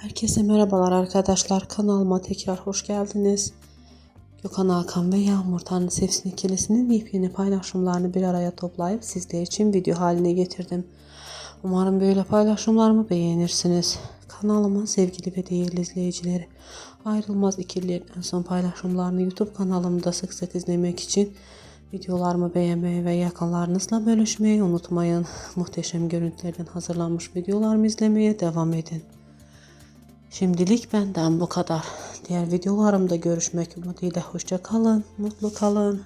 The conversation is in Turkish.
Herkese merhabalar arkadaşlar. Kanalıma tekrar hoş geldiniz. Gökhan Hakan ve Yağmur Tanrı Sevsin ikilisinin yepyeni paylaşımlarını bir araya toplayıp sizler için video haline getirdim. Umarım böyle paylaşımlarımı beğenirsiniz. Kanalıma sevgili ve değerli izleyicileri ayrılmaz ikililerin en son paylaşımlarını YouTube kanalımda sık sık izlemek için videolarımı beğenmeyi ve yakınlarınızla bölüşmeyi unutmayın. Muhteşem görüntülerden hazırlanmış videolarımı izlemeye devam edin. Şimdilik benden bu kadar. Diğer videolarımda görüşmek umuduyla hoşça kalın, mutlu kalın.